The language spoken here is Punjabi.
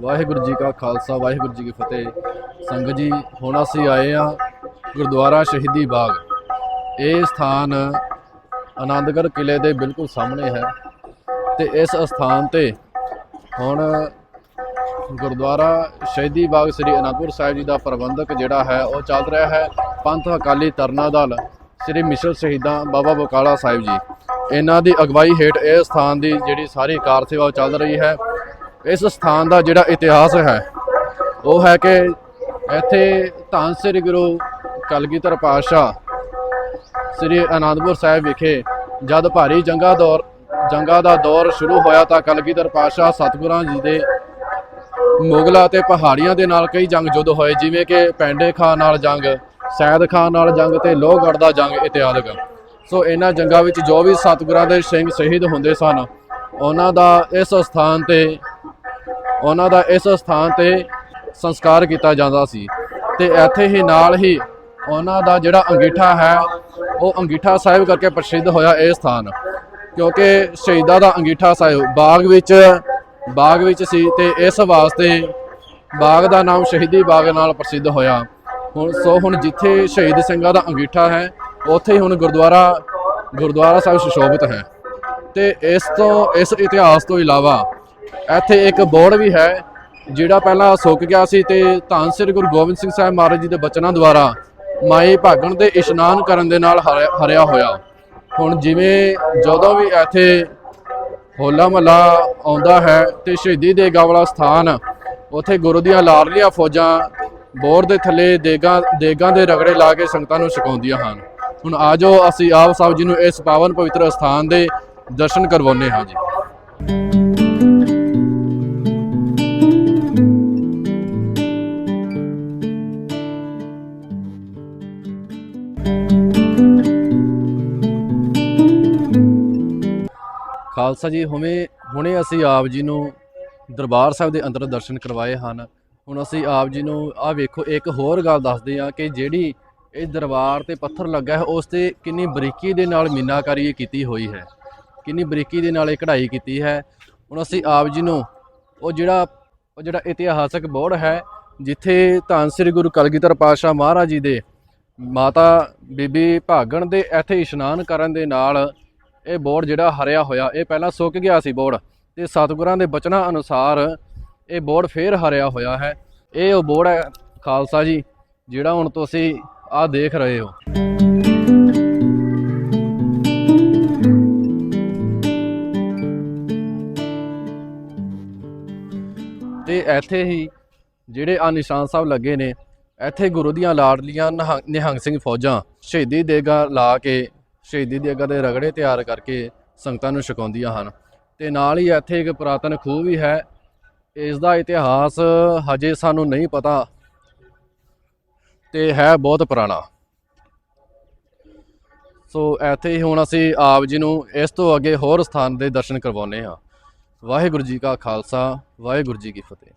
ਵਾਹਿਗੁਰੂ ਜੀ ਕਾ ਖਾਲਸਾ, ਵਾਹਿਗੁਰੂ ਜੀ ਕੀ ਫਤਿਹ। ਸੰਗਤ ਜੀ, ਹੁਣ ਅਸੀਂ ਆਏ ਆ ਗੁਰਦੁਆਰਾ ਸ਼ਹੀਦੀ ਬਾਗ। ਇਹ ਸਥਾਨ ਆਨੰਦਗੜ੍ਹ ਕਿਲੇ ਦੇ ਬਿਲਕੁਲ ਸਾਹਮਣੇ ਹੈ ਤੇ ਇਸ ਸਥਾਨ ਤੇ ਹੁਣ ਗੁਰਦੁਆਰਾ ਸ਼ਹੀਦੀ ਬਾਗ ਸ੍ਰੀ ਅਨੰਦਪੁਰ ਸਾਹਿਬ ਜੀ ਦਾ ਪ੍ਰਬੰਧਕ ਜਿਹੜਾ ਹੈ, ਉਹ ਚੱਲ ਰਿਹਾ ਹੈ। ਪੰਥ ਅਕਾਲੀ ਤਰਨਾ ਦਲ ਸ੍ਰੀ ਮਿਸ਼ਲ ਸ਼ਹੀਦਾਂ ਬਾਬਾ ਬਕਾਲਾ ਸਾਹਿਬ ਜੀ। ਇਹਨਾਂ ਦੀ ਅਗਵਾਈ ਹੇਠ ਇਹ ਸਥਾਨ ਦੀ ਜਿਹੜੀ ਸਾਰੀ ਕਾਰ ਸੇਵਾ ਉਹ ਚੱਲ ਰਹੀ ਹੈ। ਇਸ ਸਥਾਨ ਦਾ ਜਿਹੜਾ ਇਤਿਹਾਸ ਹੈ, ਉਹ ਹੈ ਕਿ ਇੱਥੇ ਧੰਨ ਸ੍ਰੀ ਗੁਰੂ ਕਲਗੀਧਰ ਪਾਤਸ਼ਾਹ ਸ੍ਰੀ ਅਨੰਦਪੁਰ ਸਾਹਿਬ ਵਿਖੇ ਜਦ ਭਾਰੀ ਜੰਗਾਂ ਦੌਰ, ਜੰਗਾਂ ਦਾ ਦੌਰ ਸ਼ੁਰੂ ਹੋਇਆ ਤਾਂ ਕਲਗੀਧਰ ਪਾਤਸ਼ਾਹ ਸਤਿਗੁਰਾਂ ਜੀ ਦੇ ਮੁਗਲਾਂ ਅਤੇ ਪਹਾੜੀਆਂ ਦੇ ਨਾਲ ਕਈ ਜੰਗ ਯੁੱਧ ਹੋਏ, ਜਿਵੇਂ ਕਿ ਪੈਂਡੇ ਖਾਨ ਨਾਲ ਜੰਗ, ਸੈਦ ਖਾਨ ਨਾਲ ਜੰਗ ਤੇ ਲੋਹਗੜ੍ਹ ਦਾ ਜੰਗ ਇਤਿਆਦਿਕ ਸੋ ਇਹਨਾਂ ਜੰਗਾਂ ਵਿੱਚ ਜੋ ਵੀ ਸਤਿਗੁਰਾਂ ਦੇ ਸਿੰਘ ਸ਼ਹੀਦ ਹੁੰਦੇ ਸਨ, ਉਹਨਾਂ ਦਾ ਇਸ ਸਥਾਨ ਤੇ ਉਹਨਾਂ ਦਾ ਇਸ ਸਥਾਨ ਤੇ ਸੰਸਕਾਰ ਕੀਤਾ ਜਾਂਦਾ ਸੀ ਤੇ ਇੱਥੇ ਹੀ ਨਾਲ ਹੀ ਉਹਨਾਂ ਦਾ ਜਿਹੜਾ ਅੰਗੀਠਾ ਹੈ, ਉਹ ਅੰਗੀਠਾ ਸਾਹਿਬ ਕਰਕੇ ਪ੍ਰਸਿੱਧ ਹੋਇਆ ਇਹ ਸਥਾਨ, ਕਿਉਂਕਿ ਸ਼ਹੀਦਾਂ ਦਾ ਅੰਗੀਠਾ ਸਾਹਿਬ ਬਾਗ ਵਿੱਚ ਬਾਗ ਵਿੱਚ ਸੀ ਤੇ ਇਸ ਵਾਸਤੇ ਬਾਗ ਦਾ ਨਾਮ ਸ਼ਹੀਦੀ ਬਾਗ ਨਾਲ ਪ੍ਰਸਿੱਧ ਹੋਇਆ। ਹੁਣ ਸੋ ਹੁਣ ਜਿੱਥੇ ਸ਼ਹੀਦ ਸਿੰਘਾਂ ਦਾ ਅੰਗੀਠਾ ਹੈ, ਉੱਥੇ ਹੀ ਹੁਣ ਗੁਰਦੁਆਰਾ ਗੁਰਦੁਆਰਾ ਸਾਹਿਬ ਸੁਸ਼ੋਭਿਤ ਹੈ। ਤੇ ਇਸ ਤੋਂ, ਇਸ ਇਤਿਹਾਸ ਤੋਂ ਇਲਾਵਾ ਇੱਥੇ ਇੱਕ ਬੋਰਡ ਵੀ ਹੈ, ਜਿਹੜਾ ਪਹਿਲਾਂ ਸੁੱਕ ਗਿਆ ਸੀ ਤੇ ਧੰਨ ਸ੍ਰੀ ਗੁਰੂ ਗੋਬਿੰਦ ਸਿੰਘ ਸਾਹਿਬ ਮਹਾਰਾਜ ਜੀ ਦੇ ਬਚਨਾਂ ਦੁਆਰਾ ਮਾਈ ਭਾਗਣ ਦੇ ਇਸ਼ਨਾਨ ਕਰਨ ਦੇ ਨਾਲ ਹਰਿਆ- ਹਰਿਆ ਹੋਇਆ। ਹੁਣ ਜਿਵੇਂ ਜਦੋਂ ਵੀ ਇੱਥੇ ਹੋਲਾ ਮਹੱਲਾ ਆਉਂਦਾ ਹੈ ਤੇ ਸ਼ਹੀਦੀ ਦੇਗਾ ਵਾਲਾ ਸਥਾਨ, ਉੱਥੇ ਗੁਰੂ ਦੀਆਂ ਲਾਡਲੀਆਂ ਫੌਜਾਂ ਬੋਰ ਦੇ ਥੱਲੇ ਦੇਗਾਂ ਦੇਗਾਂ ਦੇ ਰਗੜੇ ਲਾ ਕੇ ਸੰਗਤਾਂ ਨੂੰ ਛਕਾਉਂਦੀਆਂ ਹਨ। ਹੁਣ ਆਜੋ, ਅਸੀਂ ਆਪ ਸਾਹਿਬ ਜੀ ਨੂੰ ਇਸ ਪਾਵਨ ਪਵਿੱਤਰ ਸਥਾਨ ਦੇ ਦਰਸ਼ਨ ਕਰਵਾਉਂਦੇ ਹਾਂ ਜੀ। ਖਾਲਸਾ ਜੀ, ਹੁਣੇ ਹੁਣੇ ਅਸੀਂ ਆਪ ਜੀ ਨੂੰ ਦਰਬਾਰ ਸਾਹਿਬ ਦੇ ਅੰਦਰ ਦਰਸ਼ਨ ਕਰਵਾਏ ਹਨ। ਹੁਣ ਅਸੀਂ ਆਪ ਜੀ ਨੂੰ ਆਹ ਵੇਖੋ, ਇੱਕ ਹੋਰ ਗੱਲ ਦੱਸਦੇ ਆ ਕਿ ਜਿਹੜੀ ਇਹ ਦਰਬਾਰ ਤੇ ਪੱਥਰ ਲੱਗਾ ਹੈ, ਉਸ ਤੇ ਕਿੰਨੀ ਬਰੀਕੀ ਦੇ ਨਾਲ ਮੀਨਾਕਾਰੀ ਕੀਤੀ ਹੋਈ ਹੈ। ਕਿੰਨੀ ਬਰੀਕੀ ਦੇ ਨਾਲ ਇਹ ਕਢਾਈ ਕੀਤੀ ਹੈ। ਹੁਣ ਅਸੀਂ ਆਪ ਜੀ ਨੂੰ ਉਹ ਜਿਹੜਾ ਉਹ ਜਿਹੜਾ ਇਤਿਹਾਸਕ ਬੋਰਡ ਹੈ, ਜਿੱਥੇ ਧੰਨ ਸ੍ਰੀ ਗੁਰੂ ਕਲਗੀਧਰ ਪਾਤਸ਼ਾਹ ਮਹਾਰਾਜ ਜੀ ਦੇ ਮਾਤਾ ਬੀਬੀ ਭਾਗਣ ਦੇ ਇੱਥੇ ਇਸ਼ਨਾਨ ਕਰਨ ਦੇ ਨਾਲ ਇਹ ਬੋਰਡ ਜਿਹੜਾ ਹਰਿਆ ਹੋਇਆ, ਇਹ ਪਹਿਲਾਂ ਸੁੱਕ ਗਿਆ ਸੀ ਬੋਰਡ ਤੇ ਸਤਿਗੁਰਾਂ ਦੇ ਬਚਨਾਂ ਅਨੁਸਾਰ ਇਹ ਬੋਰਡ ਫੇਰ ਹਰਿਆ ਹੋਇਆ ਹੈ। ਇਹ ਉਹ ਬੋਰਡ ਹੈ, ਖਾਲਸਾ ਜੀ, ਜਿਹੜਾ ਹੁਣ ਤੁਸੀਂ ਆਹ ਦੇਖ ਰਹੇ ਹੋ। ਤੇ ਇੱਥੇ ਹੀ ਜਿਹੜੇ ਆ ਨਿਸ਼ਾਨ ਸਾਹਿਬ ਲੱਗੇ ਨੇ ਇੱਥੇ ਗੁਰੂ ਦੀਆਂ ਲਾਡਲੀਆਂ ਨਿਹੰਗ ਨਿਹੰਗ ਸਿੰਘ ਫੌਜਾਂ ਸ਼ਹੀਦੀ ਦੇਗਾ ਲਾ ਕੇ, ਸ਼ਹੀਦੀ ਦੇਗਾ ਦੇ ਰਗੜੇ ਤਿਆਰ ਕਰਕੇ ਸੰਗਤਾਂ ਨੂੰ ਛਕਾਉਂਦੀਆਂ ਹਨ। ਤੇ ਨਾਲ ਹੀ ਇੱਥੇ ਇੱਕ ਪੁਰਾਤਨ ਖੂਹ ਵੀ ਹੈ। ਇਸ ਦਾ ਇਤਿਹਾਸ ਹਜੇ ਸਾਨੂੰ ਨਹੀਂ ਪਤਾ ਤੇ ਹੈ ਬਹੁਤ ਪੁਰਾਣਾ। ਸੋ ਇੱਥੇ ਹੀ ਹੁਣ ਅਸੀਂ ਆਪ ਜੀ ਨੂੰ ਇਸ ਤੋਂ ਅੱਗੇ ਹੋਰ ਸਥਾਨ ਦੇ ਦਰਸ਼ਨ ਕਰਵਾਉਨੇ ਹਾਂ। ਵਾਹਿਗੁਰੂ ਜੀ ਕਾ ਖਾਲਸਾ, ਵਾਹਿਗੁਰੂ ਜੀ ਕੀ ਫਤਿਹ।